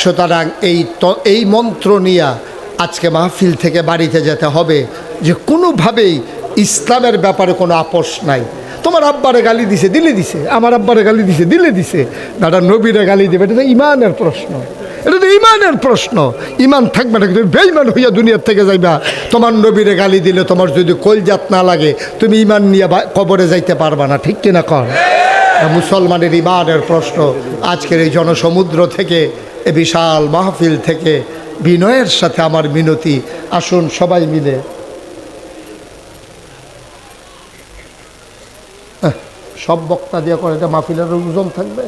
সুতরাং এই এই মন্ত্র নিয়ে আজকে মাহফিল থেকে বাড়িতে যেতে হবে যে কোনোভাবেই ইসলামের ব্যাপারে কোনো আপোষ নাই। তোমার আব্বারে গালি দিছে, দিলে দিছে। আমার আব্বারে গালি দিছে, দিলে দিছে। দাদা নবীরে গালি দেবে, এটা তো ইমানের প্রশ্ন। এটা তো ইমানের প্রশ্ন। ইমান থাকবে না, তুমি বেইমান হইয়া দুনিয়ার থেকে যাইবা। তোমার নবীরে গালি দিলে তোমার যদি কলজাত না লাগে, তুমি ইমান নিয়ে কবরে যাইতে পারবা না, ঠিক কিনা কর? মুসলমানের ইমানের প্রশ্ন। আজকের এই জনসমুদ্র থেকে এ বিশাল মাহফিল থেকে বিনয়ের সাথে আমার মিনতি। আসুন সবাই মিলে। সব বক্তা দিয়ে করে এটা মাহফিলের ওজন থাকবে?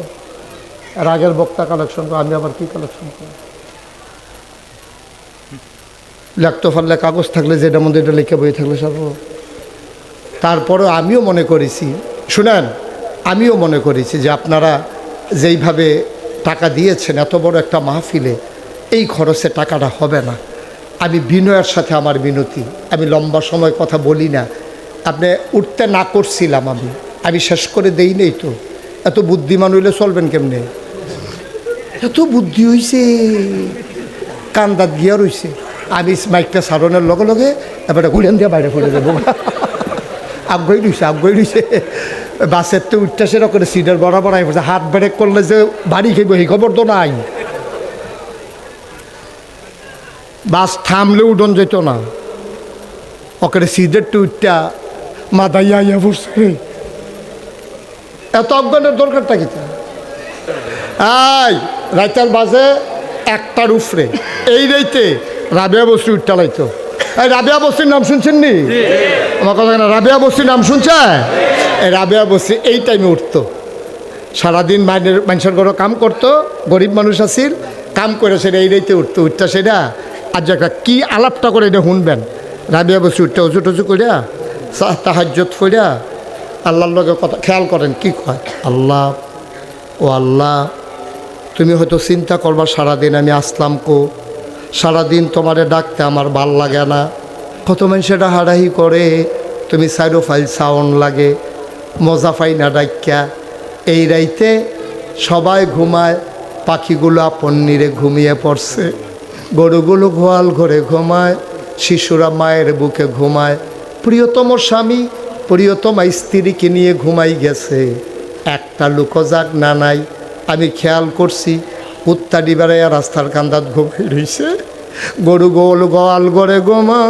আর আগের বক্তা কালেকশন করে আমি আবার কি কালেকশন করি লেখতে পারলে কাগজ থাকলে যেটার মধ্যে এটা লিখে বই থাকলে সব তারপরে আমিও মনে করেছি, শুনেন, আমিও মনে করেছি যে আপনারা যেইভাবে টাকা দিয়েছেন, এত বড় একটা মাহফিলে, এই খরচে টাকাটা হবে না। আমি বিনয়ের সাথে আমার বিনতি আমি লম্বা সময় কথা বলি না। আপনি উঠতে না করছিলাম আমি আমি শেষ করে দেই নেই তো। এত বুদ্ধিমান হইলে চলবেন কেমনে? এত বুদ্ধি হইছে কান্দাত গিয়া রইছে। আমি মাইকটা সারণের লগে লগে এবারে ঘুরেন দিয়ে বাইরে পড়ে যাব। আগ্রহী রইছে আগ্রহী রইছে বাসের তো উঠতে করে সিটের বরাবর আই পড়ছে হাত ব্রেক করলে যে বাড়ি খেয়ে এই খবর তো নাই। বাস থামলে উঠন যেত না। ওকে সিটের টু উঠটা মাথায় আইয়া পড়ছে। এত অজ্ঞানের দরকারটা কি? তা? আই রাইতার বাজে একটার উফরে এই রাইতে রাবিয়া বস্তি উঠতে লাইতো। এই রাবিয়া বস্তির নাম শুনছেন নি? আমার কথা রাবিয়া বস্তির নাম শুনছে রাবিয়া বস্তি এই টাইমে উঠতো। সারাদিন মাইনের মানুষের ঘরে কাম করতো, গরিব মানুষ আসিল কাম করে সেটা এই রাইতে উঠতো। উঠটা সেটা আর একটা কী আলাপটা করে এটা শুনবেন? রাবিয়া বসে উঠতে উঁচু টুচু করিয়া তাহাজ্জত ফইরা আল্লাহর লগে কথা খেয়াল করেন, কি কয়? আল্লাহ, ও আল্লাহ, তুমি হয়তো চিন্তা করবা, সারাদিন আমি আসলাম কো? সারাদিন তোমারে ডাকতে আমার ভালো লাগে না। কত মানুষেরা হারাহি করে, তুমি সাইডো ফাইল সাউন্ড লাগে। মজা পাই না ডাক্যা এই রাইতে সবাই ঘুমায়, পাখিগুলো পন্নিরে ঘুমিয়ে পড়ছে। গরুগুলো গোয়াল ঘরে ঘুমায়, শিশুরা মায়ের বুকে ঘুমায়। প্রিয়তম স্বামী, প্রিয়তম স্ত্রীকে নিয়ে ঘুমাই গেছে। একটা লুকোজাক না নাই। আমি খেয়াল করছি উত্তাডি বেড়াইয়া রাস্তার কান্দাত ঘুমিয়ে রইছে গরু গোল গোয়াল গড়ে গোমায়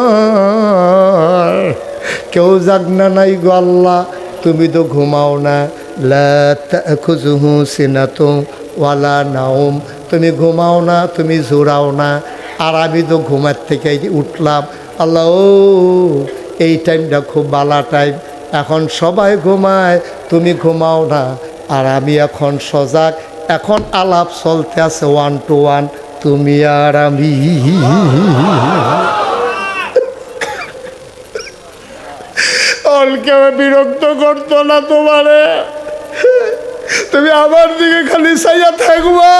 কেউ যাক না নাই গো আল্লাহ তুমি তো ঘুমাও না। খুজুহু সিনাতো ওয়ালা নাওম। তুমি ঘুমাও না, তুমি জোরাও না। আর আমি তো ঘুমার থেকে উঠলাম। আল্লাহ, ও, এই টাইমটা খুব বালা টাইম। এখন সবাই ঘুমায়, তুমি ঘুমাও না। আর আমি এখন সজাগ। এখন আলাপ চলতে আছে ওয়ান টু ওয়ান তুমি আর আমি। কেউ বিরক্ত করতো না তোমারে। তুমি আমার দিকে খালি চাইয়া থাকবা।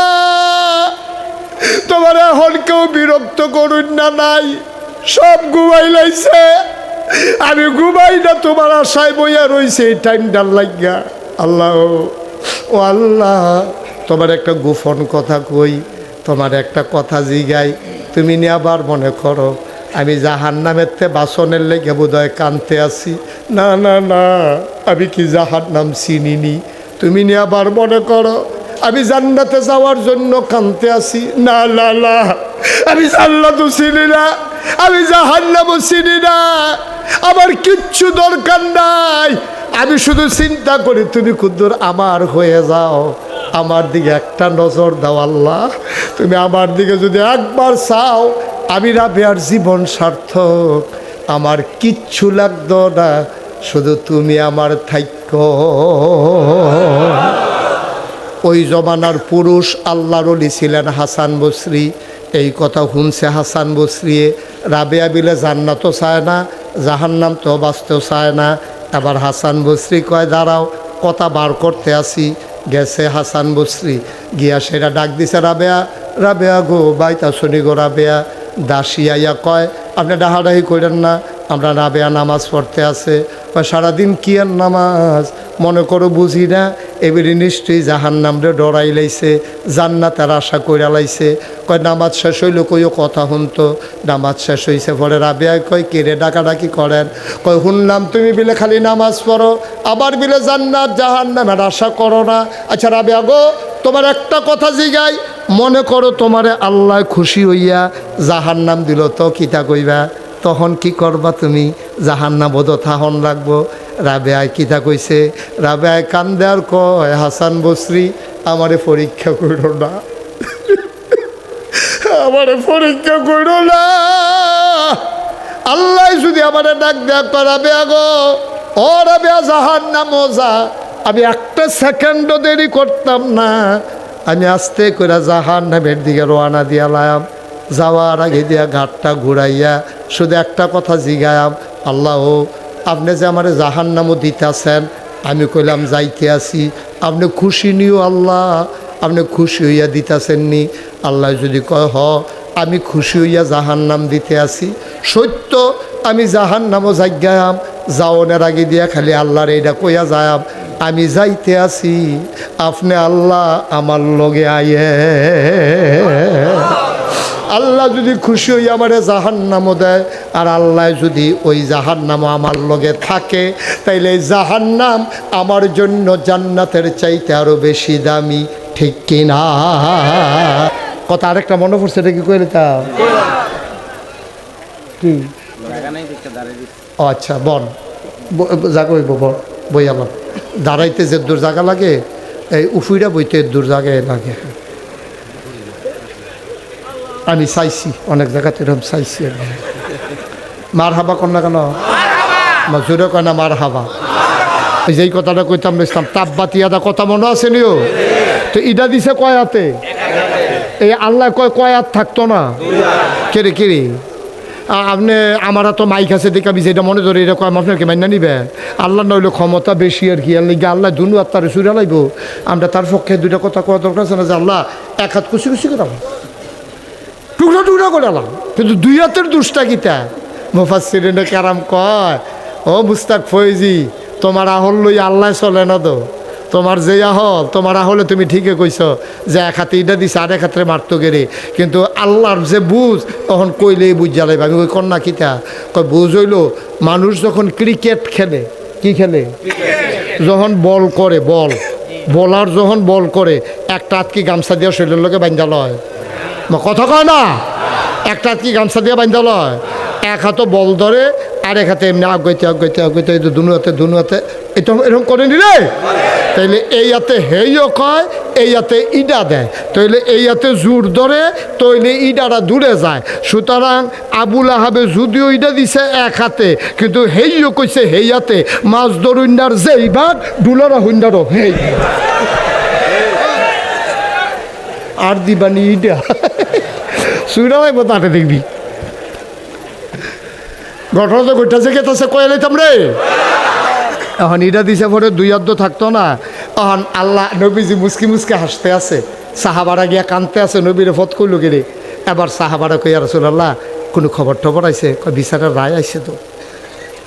তোমার এখন কেউ বিরক্ত করুন না, নাই। সব ঘুমাই লাইছে। আমি ঘুমাই না, তোমার আশায় বইয়া রইছে এই টাইমটার লাগিয়া আল্লাহ, ও আল্লাহ, তোমার একটা গোপন কথা কই, তোমার একটা কথা জিগাই। তুমি নিয়ে আবার মনে করো আমি জাহান নামের তে বাসনের লেগে বোধহয় কানতে আসি না না না, আমি কি জাহান নাম চিনিনি? তুমি নিয়ে আবার মনে করো, আমি জান্নাতে যাওয়ার জন্য কানতে আসি না না না, আমি জান্নাতও চিনি না, আমি জাহান্নামও চিনি না, আমার কিচ্ছু দরকার নাই। আমি শুধু চিন্তা করি, তুমি কুদ্দুর আমার হয়ে যাও, আমার দিকে একটা নজর দাও আল্লাহ। তুমি আমার দিকে যদি একবার চাও আমি রাবেয়ার জীবন সার্থক। আমার কিচ্ছু লাগতো না, শুধু তুমি আমার থাক্য ওই জমানার পুরুষ আল্লাহর অলি ছিলেন হাসান বসরি। এই কথা শুনছে হাসান বসরিয়ে রাবেয়া বিলে জান্নাতও চায় না, জাহান্নাম তো বাঁচতেও চায় না। এবার হাসান বসরি কয়, দাঁড়াও, কথা বার করতে আসি। গেছে হাসান বসরি, গিয়া সেটা ডাক দিছে রাবেয়া রাবেয়া গো বাইতা শুনি গো রাবেয়া? দাসী আইয়া কয়, আপনি ডাহাডাহি করেন না, আমরা রাবেয়া নামাজ পড়তে আছে। বা সারাদিন কি আর নামাজ? মনে করো বুঝি না এবারে নিশ্চয়ই জাহান নামরে ডরাই লাইছে জান্নাতের আশা কইরা লাইছে। কয়, নামাজ শেষ হইল কইও কথা শুনতো। নামাজ শেষ হইছে। পরে রাবিয়ায় কয় কেড়ে ডাকাডাকি করেন? কয় শুনলাম তুমি বিলে খালি নামাজ পড়ো, আবার বিলে জান্নাত জাহান নামের আশা করো না। আচ্ছা রাবিয়া গো, তোমার একটা কথা জিগাই, মনে করো তোমারে আল্লাহ খুশি হইয়া জাহান নাম দিল, তো কিতা কইবা? তখন কি করবা তুমি? জাহান্না বোধ থাহন লাগবো। রাবেয়ায় কিতা কইছে? রাবেয়ায় কান্দে আর কয়, হাসান বসরি, আমারে পরীক্ষা করো না। আমারে পরীক্ষা করো না। আল্লাহ যদি আমারে ডাক দেয়া করাবে আগো ও রাবেয়া, জাহান না মজা। আমি একটা সেকেন্ডও দেরি করতাম না। আমি আস্তে করে জাহান নামের দিকে রোয়ানা দিয়ালাম। যাওয়ার আগে দিয়া ঘাটটা ঘুরাইয়া শুধু একটা কথা জিগায়াম, আল্লাহ আপনি যে আমার জাহান নামও দিতেছেন, আমি কইলাম যাইতে আসি। আপনি খুশি নিও আল্লাহ, আপনি খুশি হইয়া দিতেছেন নি আল্লাহ যদি কয়, হ, আমি খুশি হইয়া জাহান নাম দিতে আসি। সত্য, আমি জাহান নামও জাগায়াম যাওনের আগে দিয়া খালি আল্লাহর এইটা কইয়া যায়াম আমি যাইতে আসি, আপনি আল্লাহ আমার লগে আয়ে আল্লাহ যদি খুশি হই আমারে জাহান নামও দেয়, আর আল্লাহ যদি ওই জাহান নামও আমার লগে থাকে, তাইলে এই জাহান নাম আমার জন্য জান্নাতের চাইতে আরও বেশি দামি, ঠিক কিনা? কথা আরেকটা মনে পড়ছে, এটা কি কইলে তা ও আচ্ছা বন জাগা হইব বন বই আমার দাঁড়াইতে যে দূর জায়গা লাগে, এই উফুইরা বইতে দূর জায়গায় লাগে। আমি চাইছি অনেক জায়গাতে এরকম চাইছি মার হাবা কর না? কেন জোরে কয় না মার হাবা এই যে এই কথাটা কইতাম ইসলাম তাপ বাতি বাতিয়াদা কথা মনে আছে নিও? তো ইটা দিছে কয়াতে এই আল্লাহ কয় কয়াত থাকতো না? কেরে কেরে আপনি আমার তো মাইক আছে দেখে আমি যেটা মনে ধরে এটা কয় আপনার কি মান্য নিবে? আল্লাহ নইলে ক্ষমতা বেশি আর কি? আর লিগে আল্লাহ দুনু আর তার সুরে লাইব। আমরা তার পক্ষে দুইটা কথা কওয়া দরকার আছে না যে আল্লাহ এক হাত খুশি খুশি করাবো টুকরা টুকরা করে এলাম কিন্তু দুই হাতের দুষ্টা গীতা মুফাসিরিনে কারাম কয় ও মুস্তাক ফৈজি তোমার আহল লই আল্লাহ চলে না তো? তোমার যে আহল তোমার আহলে তুমি ঠিকই কইছ যে এক হাতে ইটা দিছে আর এক হাতে মারতো গেরে কিন্তু আল্লাহর যে বুঝ তখন কইলেই বুঝ জ্বালাইবে। আমি ওই কন্যা কিতা? কয় বুঝ হইল মানুষ যখন ক্রিকেট খেলে কি খেলে? যখন বল করে বল। বলার যখন বল করে একটা হাত কি গামছা দিয়ে শরীরের লোকে বান্ধা লয়। বা কথা কয় না। একটা কি গামছা দিয়ে লয়? এক হাতে বল ধরে আর এক হাতে এমনি আগাইতে আগাইতে আগাইতে, এই দুনু হাতে দুনু হাতে এটা এরকম করে নি রে? তাইলে এই হাতে হেইও কয়, এই হাতে ইডা দেয়। তাইলে এই হাতে জোর ধরে তৈলে ইডারা দূরে যায়। সুতরাং আবুল আহাবে যদিও ইডা দিছে এক হাতে, কিন্তু হেইও কইছে হেই হাতে। মাছ ধরুন্ডার যেই ভাগ, ডুলারা হুন্ডারও হেই। আর দিবানি ইডা সুইরা লাগবো তাতে দেখবি। ঘটনা তো ঘটাছে কেতাছে কয়ে লাইতাম রে? এখন ইটা দিছে পরে দুই অর্ধ থাকতো না। এখন আল্লাহ নবীজি মুসকি মুসকি হাসতে আছে। সাহাবারা গিয়া কানতে আছে, নবীরে ফত করল গেলে এবার সাহাবারা কই আর আল্লাহ কোনো খবর টবর আইছে? কয়, বিচারের রায় আইছে তো।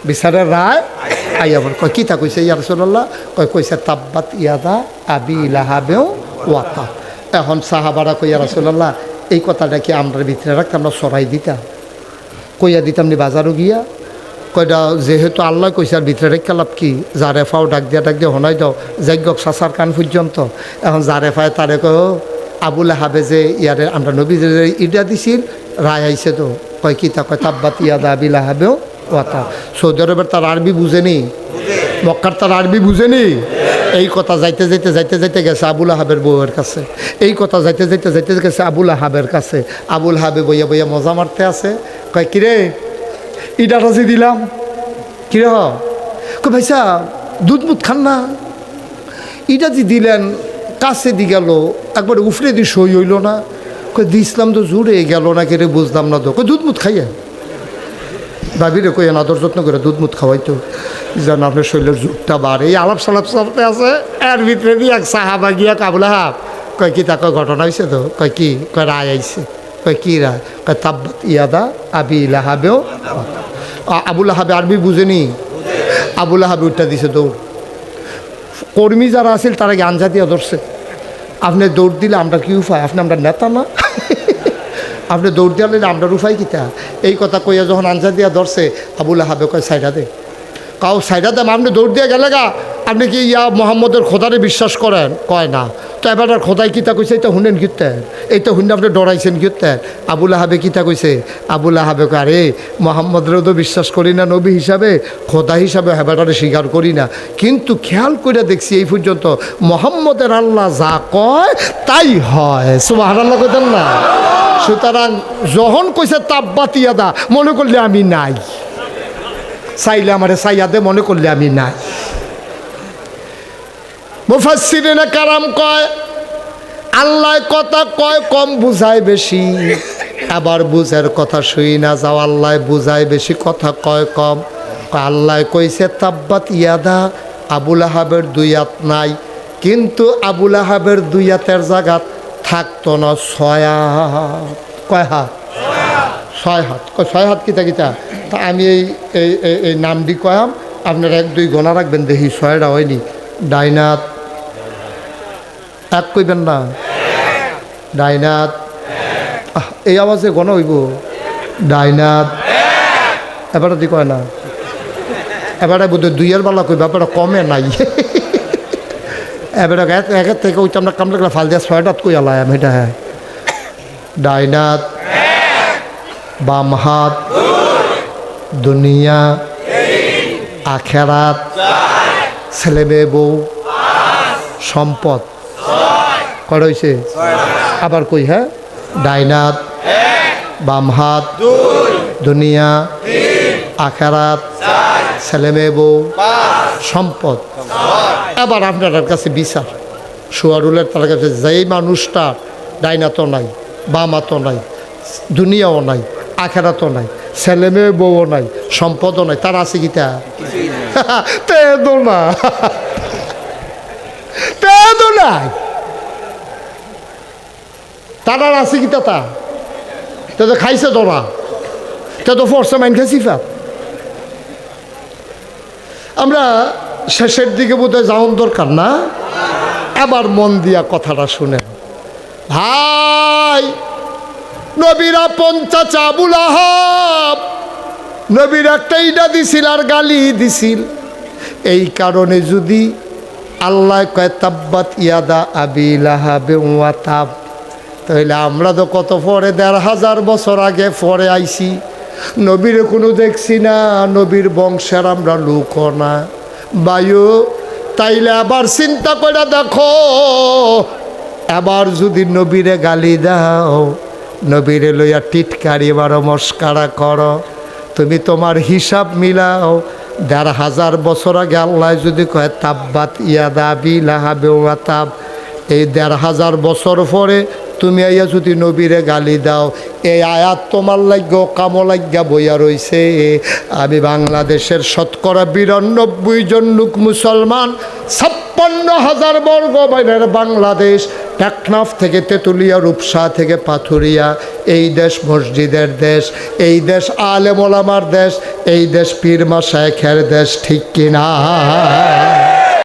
বিচারের রায়? আই আবার কয় কিতা কইছে? ইয়া রসুল্লাহ কয়, কইছে, তাব্বাত ইয়াদা আবি লাহাবেও ওয়াতা। এখন সাহাবারা কইয়া রসুল্লাহ এই কথাটা কি আমরা ভিতরে রাখতাম আমরা সরাই দিতাম। কইয়া দিতাম নি বাজারও গিয়া। কয়টা যেহেতু আল্লাহ কইছে আর ভিতরে রেখা লাভ কি? যারে ফাও ডাক দিয়া ডাক দিয়ে হনাই দাও। যজ্ঞ সাসার কান পর্যন্ত। এখন যারে ফায় তারে কয় আবুল হাবে যে ইয়ারে আমরা নবী যে ইটা দিছিল রায় আইছে তো। কয় কি তা? কয় তাব্বাত ইয়াদা আবিল হাবেও ওয়াতা। সৌদি আরবের তার আরবি বুঝেনি মক্কার তার আরবি বুঝেনি এই কথা যাইতে যাইতে যাইতে যাইতে গেছে আবুল আহাবের বউয়ের কাছে। এই কথা যাইতে যাইতে যাইতে গেছে আবুল আহাবের কাছে। আবুল হাবে বইয়া বইয়া মজা মারতে আছে। কয়, কিরে? ইটাটা যে দিলাম। কিরে হ? কয়, ভাই সাহ, দুধ মুধ খান না। ইটা যে দিলেন, কাছে দি গেল, একবার উফরে দি সই হইল না। কই দিছিলাম তো জুড়ে গেল না কেরে, বুঝলাম না তো। কই দুধ মুধ খাইয়া? ভাবিরে কই আদর যত্ন করে দুধ মুধ খাওয়াইতো। যেন আপনার শরীরের জুটটা বাড়ে। এই আলাপ সালাপ সালাপতে আছে, এর ভিতরে দিয়ে এক সাহাবা গিয়া কাবুল হাব কয় কি তা, কয় ঘটনা হয়েছে তো? কয় কি, কয় রায় আইছে। কয় কি রায়? কয় তাব্বাত ইয়াদা আবি লাহাবেও। আবুল হাবে আরবি বুঝেনি। আবুল হাবে উঠটা দিছে দৌড়। কর্মী যারা আছিল, তারা গাঞ্জা দিয়ে ধরছে আপনি দৌড় দিলে আমরা কি উপায় আপনি আমরা নেতা না? আপনি দৌড় দিলে আমরা উপায় কিতা? এই কথা কইয়া যখন আনজা দিয়া ধরছে আবুল হাবে কয় সাইডা দে। কাউ সাইডা দেম আপনি দৌড় দিয়ে গেলে গা, আপনি কি ইয়া মোহাম্মদের খোদারে বিশ্বাস করেন? কয় না। তো এবার খোদাই কিতা কইছে এটা শুনেন কিতেন এইটা শুনে আপনি ডরাইছেন কিতেন আবুল হাবে কিতা কইছে? আবুল হাবে কয়, আরে, মোহাম্মদেরও তো বিশ্বাস করি না, নবী হিসাবে, খোদা হিসাবে হেবাটারে স্বীকার করি না। কিন্তু খেয়াল করে দেখছি এই পর্যন্ত মোহাম্মদের আল্লাহ যা কয়, তাই হয়। সুবাহ আল্লাহ কইতেন না। সুতরাং যখন কইছে তাব্বাতিয়াদা মনে করলে আমি নাই। চাইলে আমারে চাইয়াদে মনে করলে আমি নাই। মুফাসসিরিনে কারাম কয় আল্লাহ কথা কয়, কম বুঝায় বেশি। আবার বুঝার কথা শুই না, যাও আল্লাহ বুঝায় বেশি, কথা কয় কম। আল্লাহ কইছে, তাব্বাত ইয়াদা, আবুল আহাবের দুই হাত নাই। কিন্তু আবুল আহাবের দুই হাতের জায়গাত থাকতো না ছয় কয় হাত? ছয় হাত। ছয় হাত কিতা কিতা? তা আমি এই এই, এই- নামটি কয়াম, আপনারা এক, দুই গোনা রাখবেন, দেখি ছয়টা হয়নি। ডাইনাত। এক কইবেন না? ডাইনাত। এই আওয়াজে গণ হইব। ডাইনাত। এবারে দি কয় না? এবারে বোধ দুইয়ের বেলা কইবা এবারে কমে নাই। এবারে এক থেকে ওইটা আমরা কামড়ে ফাল দিয়া ছয়টাত কই আলাই আমি এটা হ্যাঁ ডাইনাত। বাম হাত দুনিয়া, আখেরাত ছেলে মেয়ে বউ, সম্পদ। কটা হয়েছে আবার কই হ্যাঁ? ডাইনাত বাম হাত দুনিয়া, আখেরাত ছেলে মেয়ে বউ, সম্পদ। আবার আপনার কাছে বিচার। সুয়ারুলের তার কাছে যেই মানুষটা ডাইনাতও নাই, বামাতও নাই, দুনিয়াও নাই আখেরাতও নাই, ছেলে মেয়ে, বউও নাই, সম্পদও নাই, তার আছে কিতা তে? তো না তে তো নাই। তার আর আছে কিতা তা তে? তো খাইছে তোরা তে তো ফর্সা মাইন খাইছি ফা আমরা শেষের দিকে বোধহয় যাওয়ার দরকার না? আবার মন দিয়া কথাটা শুনেন। ভাই! নবীরা পঞ্চাশ আবুল আহাব। নবীর একটা ইটা দিছিল আর গালি দিছিল। এই কারণে যদি আল্লাহ কয়, তাব্বাত ইয়াদা আবিল আহাবে ওয়াতাব তাহলে আমরা তো কত পরে দেড় হাজার বছর আগে পরে আইছি। নবীর কোনো দেখছি না, নবীর বংশের আমরা লোক না। বায়ু তাইলে আবার চিন্তা করে দেখো, এবার যদি নবীরে গালি দাও নবীরে লইয়া টিটকারি বারো মস্কারা করো। তুমি তোমার হিসাব মিলাও। দেড় হাজার বছর আগে আল্লাহ যদি কয়, তাব্বাত ইয়াদা বিলাহাবে ওয়াতাব এই দেড় হাজার বছর পরে তুমি আইয়া যদি নবীরে গালি দাও, এই আয়াত তোমার লাগ্য কামো লাগিয়া বইয়া রইছে। আমি বাংলাদেশের শতকরা বিরানব্বই জন লোক মুসলমান, ছাপ্পান্ন হাজার বর্গ মাইলের বাংলাদেশ টেকনাফ থেকে তেঁতুলিয়া, রূপসা থেকে পাথুরিয়া, এই দেশ মসজিদের দেশ, এই দেশ আলেমোলামার দেশ, এই দেশ পীর শেখের দেশ, ঠিক কিনা?